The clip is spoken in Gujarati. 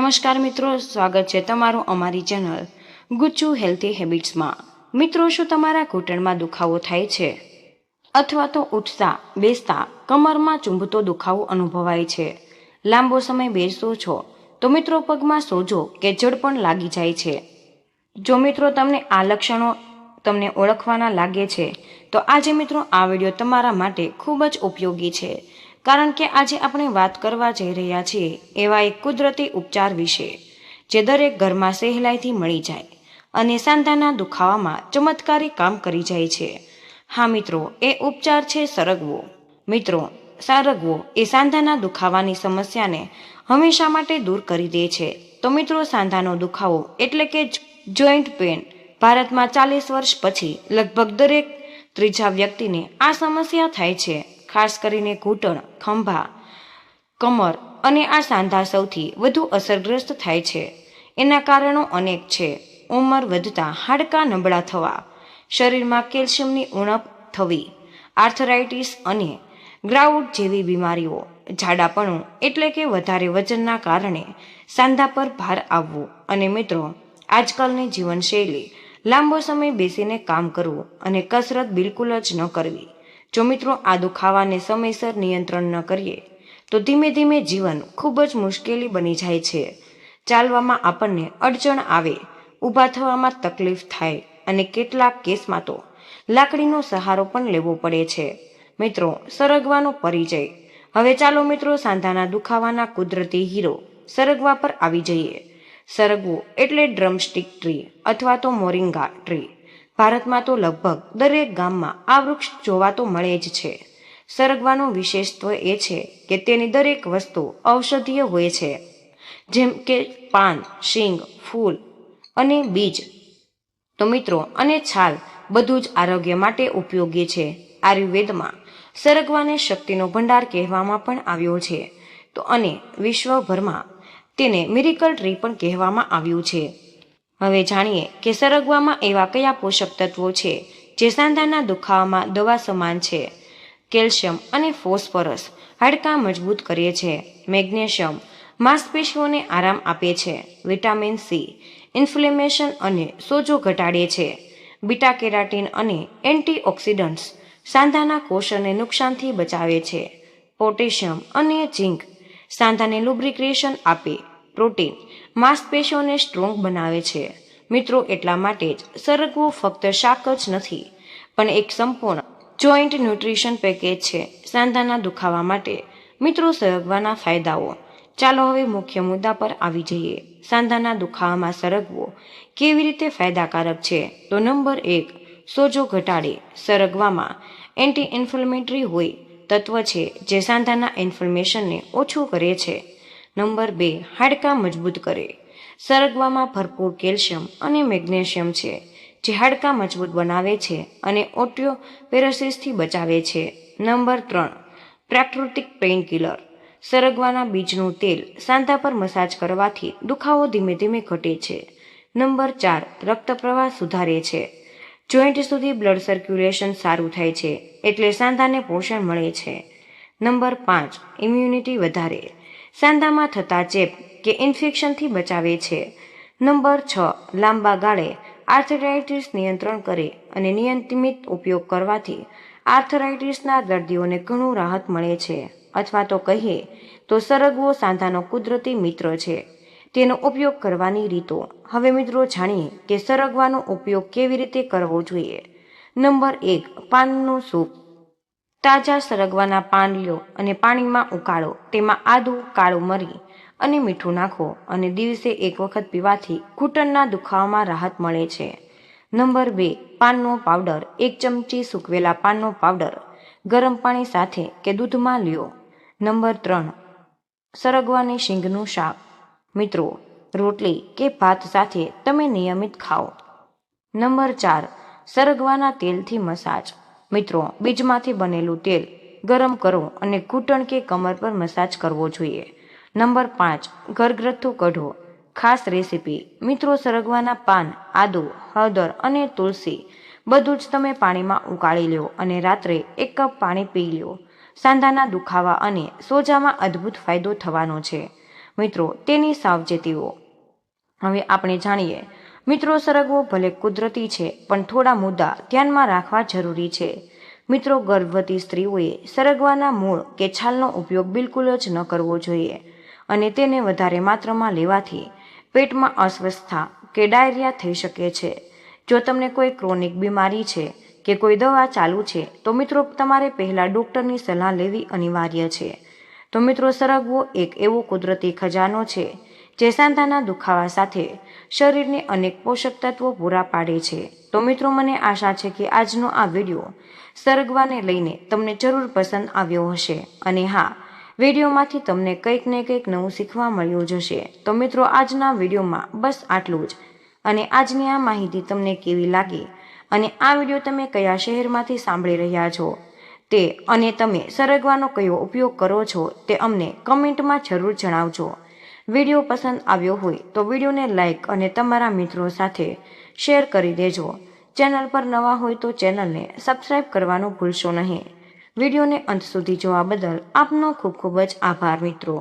નમસ્કાર મિત્રો, સ્વાગત છે તમારું અમારી ચેનલ ગુચ્છુ હેલ્ધી હેબિટ્સમાં. મિત્રો, શું તમારા ઘૂંટણમાં દુખાવો થાય છે? અથવા તો ઉઠતા, બેસતા, કમરમાં ચૂંભતો દુખાવો અનુભવાય છે? લાંબો સમય બેસો છો, તો મિત્રો પગમાં સોજો કે જડપણ લાગી જાય છે. જો મિત્રો તમને આ લક્ષણો તમને ઓળખવાના લાગે છે, તો આજે મિત્રો આ વીડિયો તમારા માટે ખૂબ જ ઉપયોગી છે. કારણ કે આજે આપણે વાત કરવા જઈ રહ્યા છીએ એવા એક કુદરતી ઉપચાર વિશે, જે દરેક ઘરમાં સહેલાઈથી મળી જાય અને સાંધાના દુખાવામાં ચમત્કારી કામ કરી જાય છે. હા મિત્રો, એ ઉપચાર છે સરગવો. મિત્રો, સારગવો એ સાંધાના દુખાવાની સમસ્યાને હંમેશા માટે દૂર કરી દે છે. તો મિત્રો, સાંધાનો દુખાવો એટલે કે જોઈન્ટ પેન ભારતમાં ચાલીસ વર્ષ પછી લગભગ દરેક ત્રીજા વ્યક્તિને આ સમસ્યા થાય છે. ખાસ કરીને ઘૂંટણ, ખંભા, કમર અને આ સાંધા સૌથી વધુ અસરગ્રસ્ત થાય છે. એના કારણો અનેક છે. ઉંમર વધતા હાડકાં નબળા થવા, શરીરમાં કેલ્શિયમની ઉણપ થવી, આર્થરાઇટિસ અને ગ્રાઉટ જેવી બીમારીઓ જાડાપણું એટલે કે વધારે વજનના કારણે સાંધા પર ભાર આવવો. અને મિત્રો, આજકાલની જીવનશૈલી લાંબો સમય બેસીને કામ કરવું અને કસરત બિલકુલ જ ન કરવી. જો મિત્રો આ દુખાવાને સમયસર નિયંત્રણ ન કરીએ, તો ધીમે ધીમે જીવન ખૂબ જ મુશ્કેલી બની જાય છે. ચાલવામાં આપણને અડચણ આવે, ઊભા થવામાં તકલીફ થાય અને કેટલાક કેસમાં તો લાકડીનો સહારો પણ લેવો પડે છે. મિત્રો, સરગવાનો પરિચય. હવે ચાલો મિત્રો સાંધાના દુખાવાના કુદરતી હીરો સરગવા પર આવી જઈએ. સરગવો એટલે ડ્રમસ્ટિક ટ્રી અથવા તો મોરિંગા ટ્રી. ભારતમાં તો લગભગ દરેક ગામમાં આ વૃક્ષ જોવા તો મળે જ છે. સરગવાનું વિશેષત્વ એ છે કે તેની દરેક વસ્તુ ઔષધીય હોય છે. જેમ કે પાન, શીંગ, ફૂલ અને બીજ. તો મિત્રો, અને છાલ બધું જ આરોગ્ય માટે ઉપયોગી છે. આયુર્વેદમાં સરગવાને શક્તિનો ભંડાર કહેવામાં પણ આવ્યો છે. તો અને વિશ્વભરમાં તેને મિરિકલ ટ્રી પણ કહેવામાં આવ્યું છે. હવે જાણીએ કે સરગવામાં એવા કયા પોષક તત્વો છે જે સાંધાના દુખાવામાં દવા સમાન છે. કેલ્શિયમ અને ફોસ્ફરસ હાડકાં મજબૂત કરે છે. મેગ્નેશિયમ માંસપેશીઓને આરામ આપે છે. વિટામિન સી, ઇન્ફ્લેમેશન અને સોજો ઘટાડે છે. બીટા કેરાટીન અને એન્ટીઓક્સિડન્ટ્સ સાંધાના કોષને નુકસાનથી બચાવે છે. પોટેશિયમ અને ઝીંક સાંધાને લુબ્રિક્રિએશન આપે પ્રોટીન માંસપેશીઓને સ્ટ્રોંગ બનાવે છે. મિત્રો, એટલા માટે જ સરગવો ફક્ત શાક જ નથી, પણ એક સંપૂર્ણ જોઈન્ટ ન્યુટ્રિશન પેકેજ છે સાંધાના દુખાવા માટે. મિત્રો, સરગવાના ફાયદાઓ. ચાલો હવે મુખ્ય મુદ્દા પર આવી જઈએ. સાંધાના દુખાવામાં સરગવો કેવી રીતે ફાયદાકારક છે? તો નંબર એક, સોજો ઘટાડે. સરગવામાં એન્ટી ઇન્ફ્લેમેટરી હોય તત્વ છે જે સાંધાના ઇન્ફ્લેમેશનને ઓછું કરે છે. નંબર બે, હાડકાં મજબૂત કરે. સરગવામાં ભરપૂર કેલ્શિયમ અને મેગ્નેશિયમ છે, જે હાડકાં મજબૂત બનાવે છે અને ઓટિયોપેરોસિસથી બચાવે છે. નંબર ત્રણ, પ્રાકૃતિક પેઇન કિલર સરગવાના બીજનું તેલ સાંધા પર મસાજ કરવાથી દુખાવો ધીમે ધીમે ઘટે છે. નંબર ચાર રક્ત પ્રવાહ સુધારે છે. જોઈન્ટ સુધી બ્લડ સર્ક્યુલેશન સારું થાય છે, એટલે સાંધાને પોષણ મળે છે. નંબર પાંચ, ઇમ્યુનિટી વધારે. સાંધામાં થતા ચેપ કે ઇન્ફેક્શનથી બચાવે છે. નંબર છ, લાંબા ગાળે આર્થરાઇટિસ નિયંત્રણ કરે અને નિયમિત ઉપયોગ કરવાથી આર્થરાઇટિસના દર્દીઓને ઘણું રાહત મળે છે. અથવા તો કહીએ તો સરગવો સાંધાનો કુદરતી મિત્ર છે. તેનો ઉપયોગ કરવાની રીતો. હવે મિત્રો જાણીએ કે સરગવાનો ઉપયોગ કેવી રીતે કરવો જોઈએ. નંબર એક, પાનનું સૂપ. તાજા સરગવાના પાન લ્યો અને પાણીમાં ઉકાળો. તેમાં આદુ, કાળું મરી અને મીઠું નાખો અને દિવસે એક વખત પીવાથી ઘૂંટણના દુખાવામાં રાહત મળે છે. નંબર બે, પાનનો પાવડર. એક ચમચી સૂકવેલા પાનનો પાવડર ગરમ પાણી સાથે કે દૂધમાં લ્યો. નંબર ત્રણ, સરગવાની શીંગનું શાક. મિત્રો, રોટલી કે ભાત સાથે તમે નિયમિત ખાઓ. નંબર ચાર, સરગવાના તેલથી મસાજ. મિત્રો, બીજમાંથી બનેલું તેલ ગરમ કરો અને ઘૂંટણ કે કમર પર મસાજ કરવો જોઈએ. નંબર પાંચ ઘરગ્રથ્થું કઢો. ખાસ રેસીપી, મિત્રો સરગવાના પાન, આદુ, હળદર અને તુલસી, બધું જ તમે પાણીમાં ઉકાળી લો અને રાત્રે એક કપ પાણી પી લો સાંધાના દુખાવા અને સોજામાં અદ્ભુત ફાયદો થવાનો છે. મિત્રો, તેની સાવચેતીઓ. હવે આપણે જાણીએ મિત્રો સરગવો ભલે કુદરતી છે, પણ થોડા મુદ્દા ધ્યાનમાં રાખવા જરૂરી છે. મિત્રો ગર્ભવતી સ્ત્રીઓએ સરગવાના મૂળ કે છાલનો ઉપયોગ બિલકુલ જ ન કરવો જોઈએ અને તેને વધારે માત્રામાં લેવાથી પેટમાં અસ્વસ્થતા કે ડાયરિયા થઈ શકે છે. જો તમને કોઈ ક્રોનિક બીમારી છે કે કોઈ દવા ચાલુ છે, તો મિત્રો તમારે પહેલાં ડૉક્ટરની સલાહ લેવી અનિવાર્ય છે. તો મિત્રો સરગવો એક એવો કુદરતી ખજાનો છે જે સાંધાના દુખાવા સાથે શરીરને અનેક પોષક તત્વો પૂરા પાડે છે. તો મિત્રો, મને આશા છે કે આજનો આ વીડિયો સરગવાને લઈને તમને જરૂર પસંદ આવ્યો હશે. અને હા, વિડીયોમાંથી તમને કંઈક ને કંઈક નવું શીખવા મળ્યું જ હશે. તો મિત્રો, આજના વિડીયોમાં બસ આટલું જ. અને આજની આ માહિતી તમને કેવી લાગી? અને આ વીડિયો તમે કયા શહેરમાંથી સાંભળી રહ્યા છો? તે અને તમે સરગવાનો કયો ઉપયોગ કરો છો તે અમને કમેન્ટમાં જરૂર જણાવજો. વીડિયો પસંદ આવ્યો હોય તો વિડીયોને લાઇક અને તમારા મિત્રો સાથે શેર કરી દેજો. ચેનલ પર નવા હોય તો ચેનલને સબસ્ક્રાઇબ કરવાનું ભૂલશો નહીં. વિડીયોને અંત સુધી જોવા બદલ આપનો ખૂબ ખૂબ જ આભાર મિત્રો.